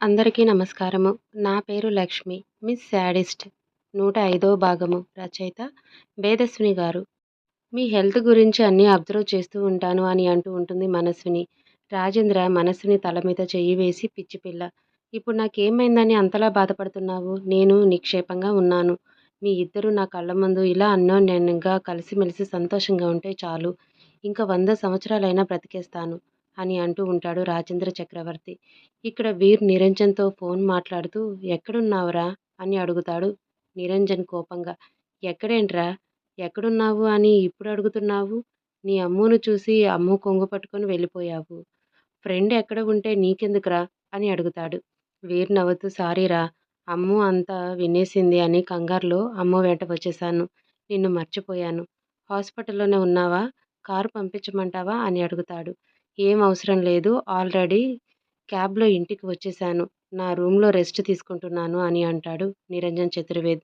అందరికీ నమస్కారము. నా పేరు లక్ష్మి. Miss sadist. నూట ఐదో భాగము. రచయిత వేదస్విని గారు. మీ హెల్త్ గురించి అన్నీ అబ్జర్వ్ చేస్తూ ఉంటాను అని అంటూ ఉంటుంది మనస్విని. రాజేంద్ర మనస్విని తల మీద చెయ్యి వేసి పిచ్చి పిల్ల. ఇప్పుడు నాకేమైందని అంతలా బాధపడుతున్నావు? నేను నిక్షేపంగా ఉన్నాను. మీ ఇద్దరు నా కళ్ళ ముందు ఇలా అన్నోన్యంగా కలిసిమెలిసి సంతోషంగా ఉంటే చాలు. ఇంకా వంద సంవత్సరాలైనా బ్రతికేస్తాను. అని అంటూ ఉంటాడు రాజేంద్ర చక్రవర్తి. ఇక్కడ వీర్ నిరంజన్తో ఫోన్ మాట్లాడుతూ ఎక్కడున్నావురా? అని అడుగుతాడు నిరంజన్ కోపంగా. ఎక్కడేంట్రా? ఎక్కడున్నావు అని ఇప్పుడు అడుగుతున్నావు? నీ అమ్మును చూసి అమ్ము కొంగు పట్టుకొని వెళ్ళిపోయావు. ఫ్రెండ్ ఎక్కడ ఉంటే నీకెందుకురా? అని అడుగుతాడు. వీర్ నవ్వుతూ సారీరా అమ్ము అంతా వినేసింది అని కంగారులో అమ్మ వెంట వచ్చేసాను నిన్ను మర్చిపోయాను. హాస్పిటల్లోనే ఉన్నావా? కారు పంపించమంటావా? అని అడుగుతాడు. ఏం అవసరం లేదు. ఆల్రెడీ క్యాబ్లో ఇంటికి వచ్చేసాను. నా రూమ్లో రెస్ట్ తీసుకుంటున్నాను అని అంటాడు నిరంజన్ చతుర్వేద్.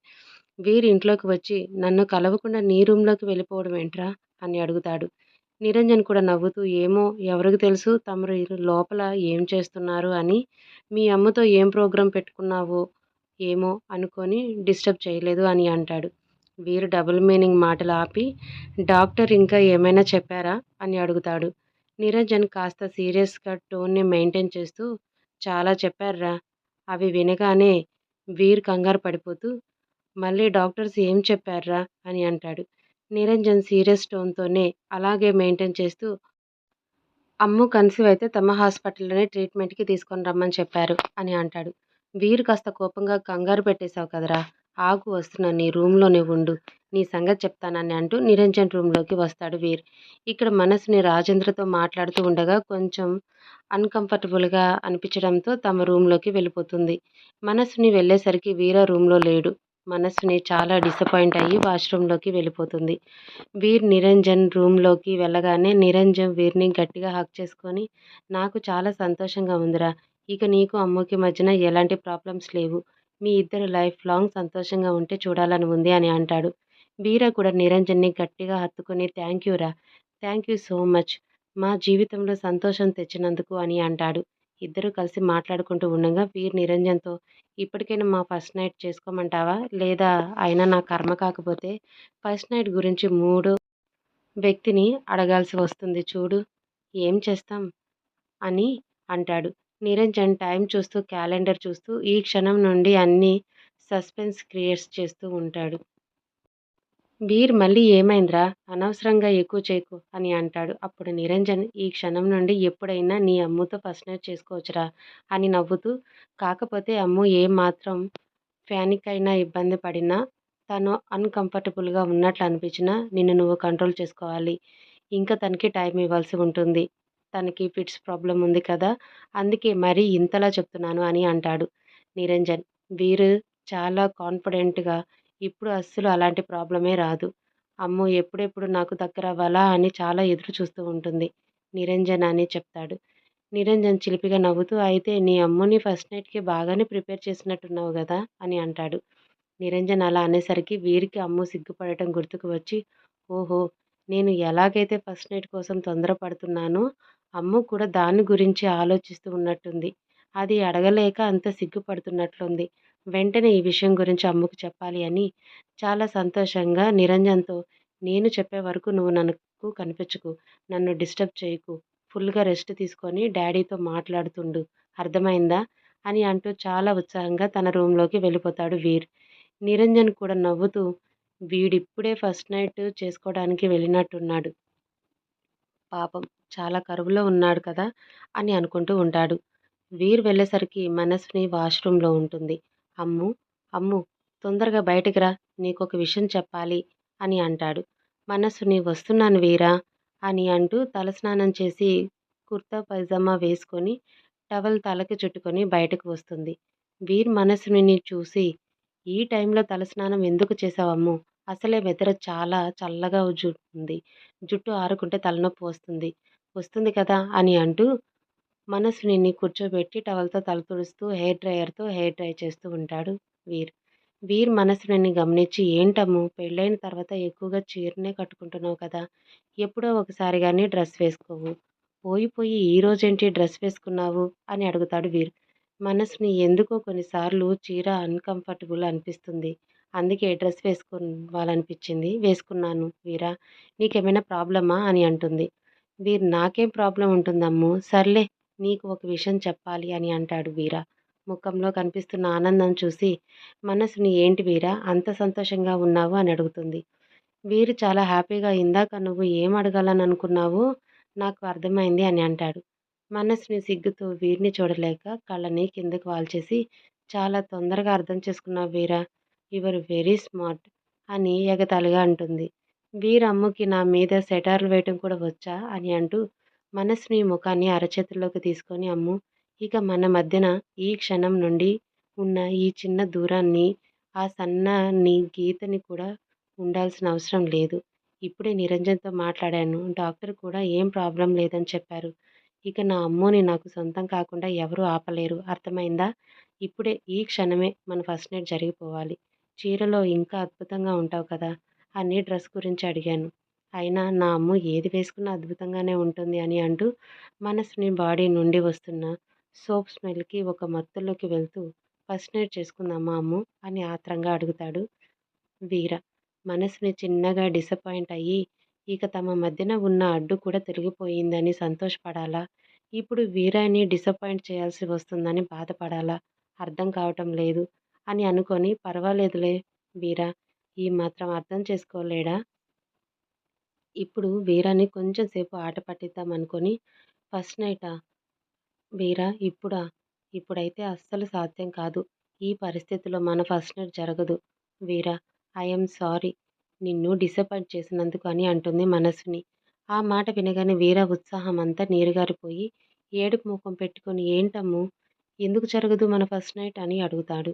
వీరి ఇంట్లోకి వచ్చి నన్ను కలవకుండా నీ రూమ్లోకి వెళ్ళిపోవడం ఏంట్రా? అని అడుగుతాడు. నిరంజన్ కూడా నవ్వుతూ ఏమో ఎవరికి తెలుసు తమరు లోపల ఏం చేస్తున్నారు అని. మీ అమ్మతో ఏం ప్రోగ్రాం పెట్టుకున్నావో? ఏమో అనుకొని డిస్టర్బ్ చేయలేదు అని అంటాడు. వీరు డబుల్ మీనింగ్ మాటలు ఆపి డాక్టర్ ఇంకా ఏమైనా చెప్పారా? అని అడుగుతాడు. నిరంజన్ కాస్త సీరియస్గా టోన్ని మెయింటైన్ చేస్తూ చాలా చెప్పారురా. అవి వినగానే వీర్ కంగారు పడిపోతూ మళ్ళీ డాక్టర్స్ ఏం చెప్పారురా? అని అంటాడు. నిరంజన్ సీరియస్ టోన్తోనే అలాగే మెయింటైన్ చేస్తూ అమ్ము కన్సీవ్ అయితే తమ హాస్పిటల్లోనే ట్రీట్మెంట్కి తీసుకొని రమ్మని చెప్పారు అని అంటాడు. వీరు కాస్త కోపంగా కంగారు పెట్టేశావు కదరా. ఆగు వస్తున్నా నీ రూమ్లోనే ఉండు. నీ సంగతి చెప్తానని అంటూ నిరంజన్ రూమ్లోకి వస్తాడు వీర్. ఇక్కడ మనసుని రాజేంద్రతో మాట్లాడుతూ ఉండగా కొంచెం అన్కంఫర్టబుల్గా అనిపించడంతో తమ రూమ్లోకి వెళ్ళిపోతుంది. మనసుని వెళ్ళేసరికి వీర రూమ్లో లేడు. మనసుని చాలా డిసప్పాయింట్ అయ్యి వాష్రూమ్లోకి వెళ్ళిపోతుంది. వీర్ నిరంజన్ రూమ్లోకి వెళ్ళగానే నిరంజన్ వీర్ని గట్టిగా హక్ చేసుకొని నాకు చాలా సంతోషంగా ఉందిరా. ఇక నీకు అమ్మకి మధ్యన ఎలాంటి ప్రాబ్లమ్స్ లేవు. మీ ఇద్దరు లైఫ్ లాంగ్ సంతోషంగా ఉంటే చూడాలని ఉంది అని అంటాడు. బీరా కూడా నిరంజన్ని గట్టిగా హత్తుకుని థ్యాంక్ యూరా థ్యాంక్ యూ సో మచ్. మా జీవితంలో సంతోషం తెచ్చినందుకు అని అంటాడు. ఇద్దరు కలిసి మాట్లాడుకుంటూ ఉండగా వీర్ నిరంజన్తో ఇప్పటికైనా మా ఫస్ట్ నైట్ చేసుకోమంటావా? లేదా అయినా నా కర్మ కాకపోతే ఫస్ట్ నైట్ గురించి మూడు వ్యక్తిని అడగాల్సి వస్తుంది చూడు. ఏం చేస్తాం? అని అంటాడు. నిరంజన్ టైం చూస్తూ క్యాలెండర్ చూస్తూ ఈ క్షణం నుండి అన్ని సస్పెన్స్ క్రియేట్స్ చేస్తూ ఉంటాడు. బీర్ మళ్ళీ ఏమైందిరా? అనవసరంగా ఎక్కువ చేయకు అని అంటాడు. అప్పుడు నిరంజన్ ఈ క్షణం నుండి ఎప్పుడైనా నీ అమ్ముతో ఫస్ట్ నైట్ చేసుకోవచ్చురా అని నవ్వుతూ కాకపోతే అమ్ము ఏమాత్రం మాత్రం ఫ్యానిక్ అయినా ఇబ్బంది పడినా తను అన్కంఫర్టబుల్గా ఉన్నట్లు అనిపించినా నిన్ను నువ్వు కంట్రోల్ చేసుకోవాలి. ఇంకా తనకి టైం ఇవ్వాల్సి ఉంటుంది. తనకి ఫిట్స్ ప్రాబ్లం ఉంది కదా అందుకే మరీ ఇంతలా చెప్తున్నాను అని అంటాడు నిరంజన్. వీరు చాలా కాన్ఫిడెంట్గా ఇప్పుడు అస్సలు అలాంటి ప్రాబ్లమే రాదు. అమ్మో ఎప్పుడెప్పుడు నాకు దగ్గర అవ్వాలా అని చాలా ఎదురు చూస్తూ ఉంటుంది నిరంజన్ అని చెప్తాడు. నిరంజన్ చిలిపిగా నవ్వుతూ అయితే నీ అమ్ముని ఫస్ట్ నైట్కి బాగానే ప్రిపేర్ చేసినట్టున్నావు కదా అని అంటాడు. నిరంజన్ అలా అనేసరికి వీరికి అమ్ము సిగ్గుపడటం గుర్తుకు వచ్చి ఓహో నేను ఎలాగైతే ఫస్ట్ నైట్ కోసం తొందరపడుతున్నానో అమ్ము కూడా దాని గురించి ఆలోచిస్తూ ఉన్నట్టుంది. అది అడగలేక అంత సిగ్గుపడుతున్నట్లుంది. వెంటనే ఈ విషయం గురించి అమ్మకు చెప్పాలి అని చాలా సంతోషంగా నిరంజన్తో నేను చెప్పే వరకు నువ్వు నన్ను కనిపించకు నన్ను డిస్టర్బ్ చేయకు ఫుల్గా రెస్ట్ తీసుకొని డాడీతో మాట్లాడుతుండు. అర్థమైందా? అని అంటూ చాలా ఉత్సాహంగా తన రూమ్లోకి వెళ్ళిపోతాడు వీర్. నిరంజన్ కూడా నవ్వుతూ వీడిప్పుడే ఫస్ట్ నైట్ చేసుకోవడానికి వెళ్ళినట్టున్నాడు. పాపం చాలా కరువులో ఉన్నాడు కదా అని అనుకుంటూ ఉంటాడు. వీర్ వెళ్ళేసరికి మనస్విని వాష్రూమ్లో ఉంటుంది. అమ్ము అమ్ము తొందరగా బయటికి రా నీకొక విషయం చెప్పాలి అని అంటాడు. మనస్సుని వస్తున్నాను వీరా అని అంటూ తలస్నానం చేసి కుర్తా పైజామా వేసుకొని టవల్ తలకి చుట్టుకొని బయటకు వస్తుంది. వీర్ మనస్సుని చూసి ఈ టైంలో తలస్నానం ఎందుకు చేసావమ్ము అసలే వెదర్ చాలా చల్లగా ఉంటుంది జుట్టు ఆరుకుంటే తలనొప్పి వస్తుంది. వస్తుంది కదా అని అంటూ మనసుని కూర్చోబెట్టి టవల్తో తల తుడుస్తూ హెయిర్ డ్రైయర్తో హెయిర్ డ్రై చేస్తూ ఉంటాడు వీర్. వీర్ మనసుని గమనించి ఏంటమ్ము పెళ్ళైన తర్వాత ఎక్కువగా చీరనే కట్టుకుంటున్నావు కదా ఎప్పుడో ఒకసారి కానీ డ్రెస్ వేసుకోవు. పోయి పోయి ఈ రోజేంటి డ్రెస్ వేసుకున్నావు? అని అడుగుతాడు వీర్. మనసుని ఎందుకో కొన్నిసార్లు చీర అన్‌కంఫర్టబుల్ అనిపిస్తుంది. అందుకే డ్రెస్ వేసుకోవాలనిపించింది. వేసుకున్నాను వీరా. నీకేమైనా ప్రాబ్లమా? అని అంటుంది. వీరు నాకేం ప్రాబ్లం ఉంటుందమ్ము సర్లే నీకు ఒక విషయం చెప్పాలి అని అంటాడు వీర. ముఖంలో కనిపిస్తున్న ఆనందం చూసి మనసుని ఏంటి వీరా అంత సంతోషంగా ఉన్నావు అని అడుగుతుంది. వీరు చాలా హ్యాపీగా ఇందాక నువ్వు ఏం అడగాలని అనుకున్నావో నాకు అర్థమైంది అని అంటాడు. మనసుని సిగ్గుతో వీరిని చూడలేక కళ్ళని కిందకు వాల్చేసి చాలా తొందరగా అర్థం చేసుకున్నావు వీరా. యువర్ వెరీ స్మార్ట్ అని ఎగతాళిగా అంటుంది. వీరమ్మకి నా మీద సెటార్లు వేయటం కూడా వచ్చా అని అంటూ మనసుని ముఖాన్ని అరచేతుల్లోకి తీసుకొని అమ్ము ఇక మన మధ్యన ఈ క్షణం నుండి ఉన్న ఈ చిన్న దూరాన్ని ఆ సన్నని గీతని కూడా ఉండాల్సిన అవసరం లేదు. ఇప్పుడే నిరంజన్తో మాట్లాడాను. డాక్టర్ కూడా ఏం ప్రాబ్లం లేదని చెప్పారు. ఇక నా అమ్మోని నాకు సొంతం కాకుండా ఎవరూ ఆపలేరు. అర్థమైందా? ఇప్పుడే ఈ క్షణమే మన ఫస్ట్ నైట్ జరిగిపోవాలి. చీరలో ఇంకా అద్భుతంగా ఉంటావు కదా అని డ్రెస్ గురించి అడిగాను. అయినా నా అమ్మ ఏది వేసుకున్నా అద్భుతంగానే ఉంటుంది అని అంటూ మనసుని బాడీ నుండి వస్తున్న సోప్ స్మెల్కి ఒక మత్తులోకి వెళ్తూ ఫస్ట్ నైట్ చేసుకుందామా అమ్ము? అని ఆత్రంగా అడుగుతాడు వీర. మనసుని చిన్నగా డిసప్పాయింట్ అయ్యి ఇక తమ మధ్యన ఉన్న అడ్డు కూడా తొలగిపోయిందని సంతోషపడాలా? ఇప్పుడు వీరాని డిసప్పాయింట్ చేయాల్సి వస్తుందని బాధపడాలా? అర్థం కావటం లేదు. అని అనుకొని పర్వాలేదులే వీరా ఈ మాత్రం అర్థం చేసుకోలేడా? ఇప్పుడు వీరాని కొంచెం సేపు ఆట పట్టిద్దాం అనుకొని ఫస్ట్ నైటా? వీరా ఇప్పుడా? ఇప్పుడైతే అస్సలు సాధ్యం కాదు. ఈ పరిస్థితిలో మన ఫస్ట్ నైట్ జరగదు. Veera I'm sorry. నిన్ను డిసప్పాయింట్ చేసినందుకు అని అంటుంది మనసుని ఆ మాట వినగానే వీర ఉత్సాహం అంతా నీరుగారిపోయి ఏడుపు ముఖం పెట్టుకొని ఏంటమ్ము? ఎందుకు జరగదు మన ఫస్ట్ నైట్? అని అడుగుతాడు.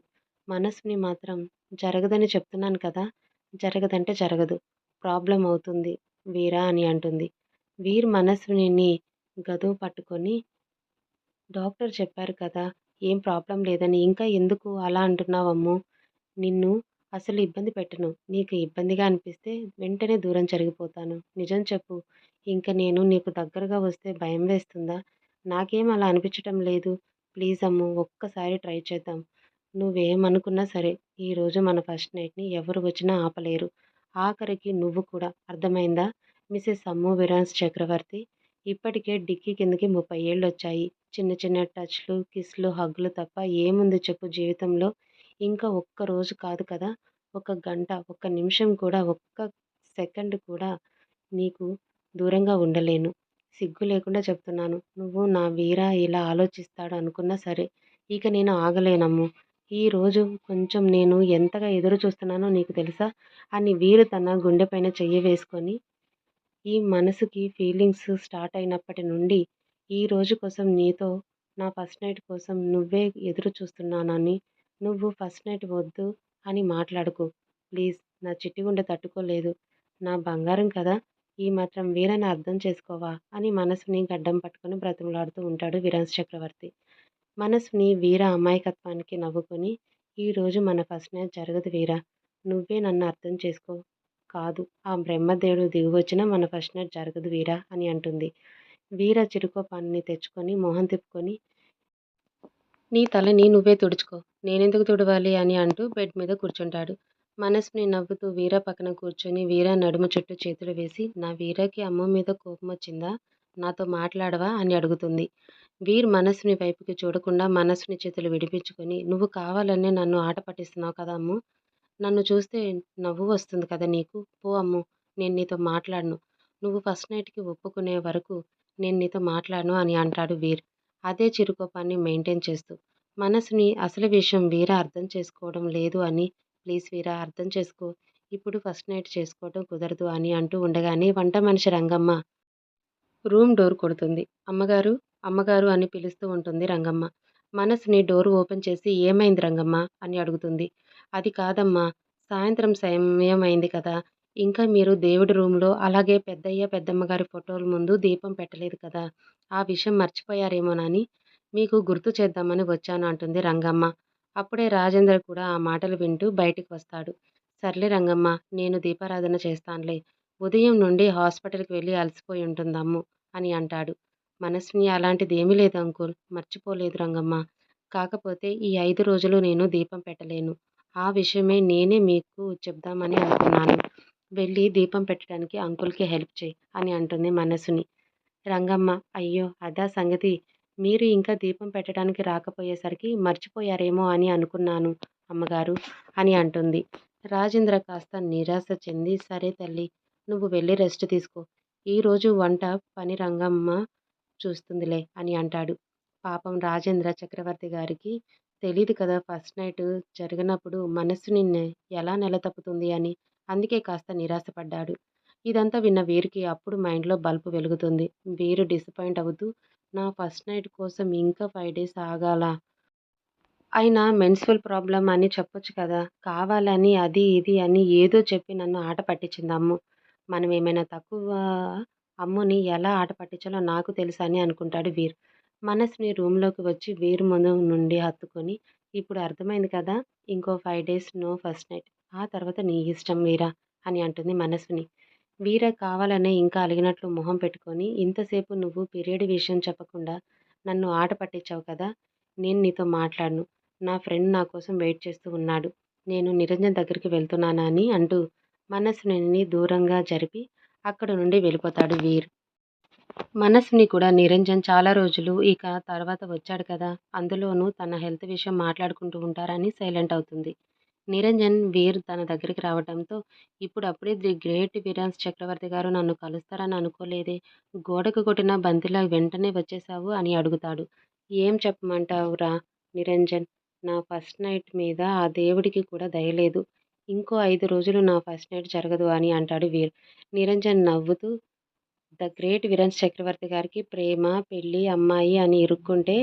మనసుని మాత్రం జరగదని చెప్తున్నాను కదా! జరగదంటే జరగదు. ప్రాబ్లం అవుతుంది. వీరా అని అంటుంది. వీర్ మనసుని గదువు పట్టుకొని డాక్టర్ చెప్పారు కదా! ఏం ప్రాబ్లం లేదని. ఇంకా ఎందుకు అలా అంటున్నావమ్ము! నిన్ను అసలు ఇబ్బంది పెట్టను. నీకు ఇబ్బందిగా అనిపిస్తే వెంటనే దూరం జరిగిపోతాను. నిజం చెప్పు. ఇంక నేను నీకు దగ్గరగా వస్తే భయం వేస్తుందా? నాకేం అలా అనిపించటం లేదు. ప్లీజ్ అమ్ము ఒక్కసారి ట్రై చేద్దాం. నువ్వేమనుకున్నా సరే ఈరోజు మన ఫస్ట్ నైట్ని ఎవరు వచ్చినా ఆపలేరు. ఆఖరికి నువ్వు కూడా. అర్థమైందా? మిసెస్ అమ్ము విరాన్స్ చక్రవర్తి ఇప్పటికే డిక్కీ కిందకి ముప్పై ఏళ్ళు వచ్చాయి చిన్న చిన్న టచ్లు కిస్లు హగ్గులు తప్ప ఏముంది చెప్పు జీవితంలో? ఇంకా ఒక్క రోజు కాదు కదా? ఒక గంట ఒక్క నిమిషం కూడా ఒక్క సెకండ్ కూడా నీకు దూరంగా ఉండలేను. సిగ్గు లేకుండా చెప్తున్నాను. నువ్వు నా వీరా ఇలా ఆలోచిస్తాడు అనుకున్నా సరే ఇక నేను ఆగలేనమ్ము. ఈరోజు కొంచెం నేను ఎంతగా ఎదురు చూస్తున్నానో నీకు తెలుసా? అని వీరు తన గుండెపైన చెయ్యి వేసుకొని ఈ మనసుకి ఫీలింగ్స్ స్టార్ట్ అయినప్పటి నుండి ఈ రోజు కోసం నీతో నా ఫస్ట్ నైట్ కోసం నువ్వే ఎదురు చూస్తున్నానని నువ్వు ఫస్ట్ నైట్ వద్దు అని మాట్లాడుకో. ప్లీజ్ నా చిట్టి గుండె తట్టుకోలేదు. నా బంగారం కదా ఈ మాత్రం వీరని అర్థం చేసుకోవా? అని మనసుని గడ్డం పట్టుకొని బ్రతిమలాడుతూ ఉంటాడు విరాన్స్ చక్రవర్తి. మనసుని వీర అమాయకత్వానికి నవ్వుకొని ఈరోజు మన ఫస్ట్ నైట్ జరగదు వీరా నువ్వే నన్ను అర్థం చేసుకో కాదు ఆ బ్రహ్మదేవుడు దిగువచ్చినా మన ఫస్ట్ నైట్ జరగదు వీరా అని అంటుంది. వీర చిరుకోపాన్ని తెచ్చుకొని మొహం తిప్పుకొని నీ తలని నువ్వే తుడుచుకో నేనెందుకు తుడవాలి అని అంటూ బెడ్ మీద కూర్చుంటాడు. మనసుని నవ్వుతూ వీర పక్కన కూర్చొని వీర నడుము చుట్టూ చేతులు వేసి నా వీరకి అమ్మ మీద కోపం వచ్చిందా నాతో మాట్లాడవా? అని అడుగుతుంది. వీర్ మనసుని వైపుకి చూడకుండా మనసుని చేతులు విడిపించుకొని నువ్వు కావాలనే నన్ను ఆట పట్టిస్తున్నావు కదా అమ్ము. నన్ను చూస్తే నవ్వు వస్తుంది కదా నీకు. పో అమ్ము. నేను నీతో మాట్లాడను. నువ్వు ఫస్ట్ నైట్కి ఒప్పుకునే వరకు నేను నీతో మాట్లాడను అని అంటాడు వీర్. అదే చిరుకోపాన్ని మెయింటైన్ చేస్తూ మనసుని అసలు విషయం వీర అర్థం చేసుకోవడం లేదు అని. ప్లీజ్ వీరా అర్థం చేసుకో. ఇప్పుడు ఫస్ట్ నైట్ చేసుకోవడం కుదరదు అని అంటూ ఉండగానే వంట మనిషి రంగమ్మ రూమ్ డోర్ కొడుతుంది. అమ్మగారు అమ్మగారు అని పిలుస్తూ ఉంటుంది రంగమ్మ. మనసుని డోర్ ఓపెన్ చేసి ఏమైంది రంగమ్మ? అని అడుగుతుంది. అది కాదమ్మా సాయంత్రం సమయం అయింది కదా. ఇంకా మీరు దేవుడి రూమ్లో అలాగే పెద్దయ్య పెద్దమ్మగారి ఫోటోల ముందు దీపం పెట్టలేదు కదా. ఆ విషయం మర్చిపోయారేమోనని మీకు గుర్తు చేద్దామని వచ్చాను అంటుంది రంగమ్మ. అప్పుడే రాజేంద్ర కూడా ఆ మాటలు వింటూ బయటికి వస్తాడు. సర్లే రంగమ్మ నేను దీపారాధన చేస్తానులే. ఉదయం నుండి హాస్పిటల్కి వెళ్ళి అలసిపోయి ఉంటుందమ్ము అని అంటాడు. మనసుని అలాంటిది ఏమీ లేదు అంకుల్. మర్చిపోలేదు రంగమ్మ. కాకపోతే ఈ ఐదు రోజులు నేను దీపం పెట్టలేను. ఆ విషయమే నేనే మీకు చెప్దామని అనుకున్నాను. వెళ్ళి దీపం పెట్టడానికి అంకుల్కి హెల్ప్ చేయి అని అంటుంది మనసుని. రంగమ్మ అయ్యో అదా సంగతి. మీరు ఇంకా దీపం పెట్టడానికి రాకపోయేసరికి మర్చిపోయారేమో అని అనుకున్నాను అమ్మగారు అని అంటుంది. రాజేంద్ర కాస్త నిరాశ చెంది సరే తల్లి నువ్వు వెళ్ళి రెస్ట్ తీసుకో. ఈరోజు వంట పని రంగమ్మ చూస్తుందిలే అని అంటాడు. పాపం రాజేంద్ర చక్రవర్తి గారికి తెలియదు కదా ఫస్ట్ నైట్ జరిగినప్పుడు మనస్సు నిన్నే ఎలా నెలతప్పుతుంది అని. అందుకే కాస్త నిరాశపడ్డాడు. ఇదంతా విన్న వీరికి అప్పుడు మైండ్లో బల్బు వెలుగుతుంది. వీరు డిసప్పాయింట్ అవుతూ నా ఫస్ట్ నైట్ కోసం ఇంకా ఫైవ్ డేస్ ఆగాల? అయినా మెన్స్ట్రువల్ ప్రాబ్లం అని చెప్పొచ్చు కదా. కావాలని అది ఇది అని ఏదో చెప్పి నన్ను ఆట పట్టించింది అమ్ము. మనం ఏమైనా తక్కువ? అమ్ముని ఎలా ఆట పట్టించాలో నాకు తెలుసు అని అనుకుంటాడు వీర్. మనస్ని రూమ్లోకి వచ్చి వీరు ముందు నుండి హత్తుకొని ఇప్పుడు అర్థమైంది కదా ఇంకో five days no first night. ఆ తర్వాత నీ ఇష్టం వీరా అని అంటుంది మనస్సుని వీర కావాలనే ఇంకా అలిగినట్లు మొహం పెట్టుకొని ఇంతసేపు నువ్వు పీరియడ్ విషయం చెప్పకుండా నన్ను ఆట పట్టించావు కదా నేను నీతో మాట్లాడను. నా ఫ్రెండ్ నా కోసం వెయిట్ చేస్తూ ఉన్నాడు. నేను నిరంజన్ దగ్గరికి వెళ్తున్నానా అని అంటూ మనసుని దూరంగా జరిపి అక్కడ నుండి వెళ్ళిపోతాడు వీర్. మనసుని కూడా నిరంజన్ చాలా రోజులు ఇక తర్వాత వచ్చాడు కదా అందులోనూ తన హెల్త్ విషయం మాట్లాడుకుంటూ ఉంటారని సైలెంట్ అవుతుంది. నిరంజన్ వీర్ తన దగ్గరికి రావడంతో ఇప్పుడు అప్పుడే ది గ్రేట్ వీరాన్స్ చక్రవర్తి గారు నన్ను కలుస్తారని అనుకోలేదే గోడకు కొట్టిన బంతిలా వెంటనే వచ్చేసావు అని అడుగుతాడు. ఏం చెప్పమంటావురా నిరంజన్ నా ఫస్ట్ నైట్ మీద ఆ దేవుడికి కూడా దయలేదు ఇంకో ఐదు రోజులు నా ఫస్ట్ నైట్ జరగదు అని అంటాడు వీర్. నిరంజన్ నవ్వుతూ ద గ్రేట్ విరన్స్ చక్రవర్తి గారికి ప్రేమ పెళ్ళి అమ్మాయి అని ఇరుక్కుంటే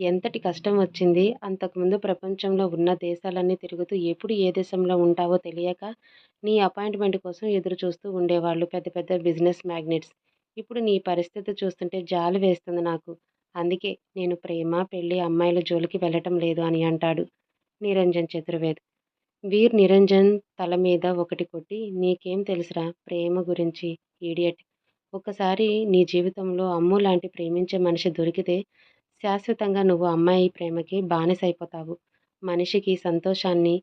ఎంతటి కష్టం వచ్చింది? అంతకుముందు ప్రపంచంలో ఉన్న దేశాలన్నీ తిరుగుతూ ఎప్పుడు ఏ దేశంలో ఉంటావో తెలియక నీ అపాయింట్మెంట్ కోసం ఎదురు చూస్తూ ఉండేవాళ్ళు పెద్ద పెద్ద బిజినెస్ మ్యాగ్నెట్స్. ఇప్పుడు నీ పరిస్థితి చూస్తుంటే జాలి వేస్తుంది నాకు. అందుకే నేను ప్రేమ పెళ్ళి అమ్మాయిల జోలికి వెళ్ళటం లేదు అని అంటాడు నిరంజన్ చతుర్వేద్. వీర్ నిరంజన్ తల మీద ఒకటి కొట్టి నీకేం తెలుసురా ప్రేమ గురించి ఈడియట్ ఒకసారి నీ జీవితంలో అమ్ము లాంటి ప్రేమించే మనిషి దొరికితే శాశ్వతంగా నువ్వు అమ్మాయి ప్రేమకి బానిసైపోతావు. మనిషికి సంతోషాన్ని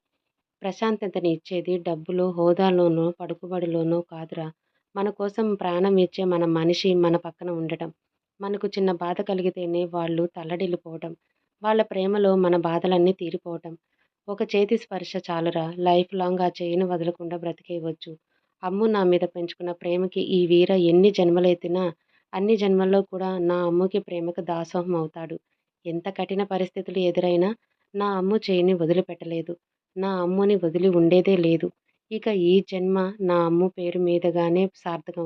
ప్రశాంతతని ఇచ్చేది డబ్బులో హోదాలోనో పడుకుబడిలోనో కాదురా. మన కోసం ప్రాణం ఇచ్చే మన మనిషి మన పక్కన ఉండటం. మనకు చిన్న బాధ కలిగితేనే వాళ్ళు తల్లడిల్లిపోవటం. వాళ్ళ ప్రేమలో మన బాధలన్నీ తీరిపోవటం. ఒక చేతి స్పర్శ చాలురా. లైఫ్ లాంగ్ ఆ చేయిని వదలకుండా బ్రతికేయవచ్చు. అమ్ము నా మీద పెంచుకున్న ప్రేమకి ఈ వీర ఎన్ని జన్మలెత్తినా అన్ని జన్మల్లో కూడా నా అమ్ముకి ప్రేమకు దాసోహం అవుతాడు. ఎంత కఠిన పరిస్థితులు ఎదురైనా నా అమ్ము చేయిని వదిలిపెట్టలేదు. నా అమ్ముని వదిలి ఉండేదే లేదు. ఇక ఈ జన్మ నా అమ్ము పేరు మీదగానే సార్థకం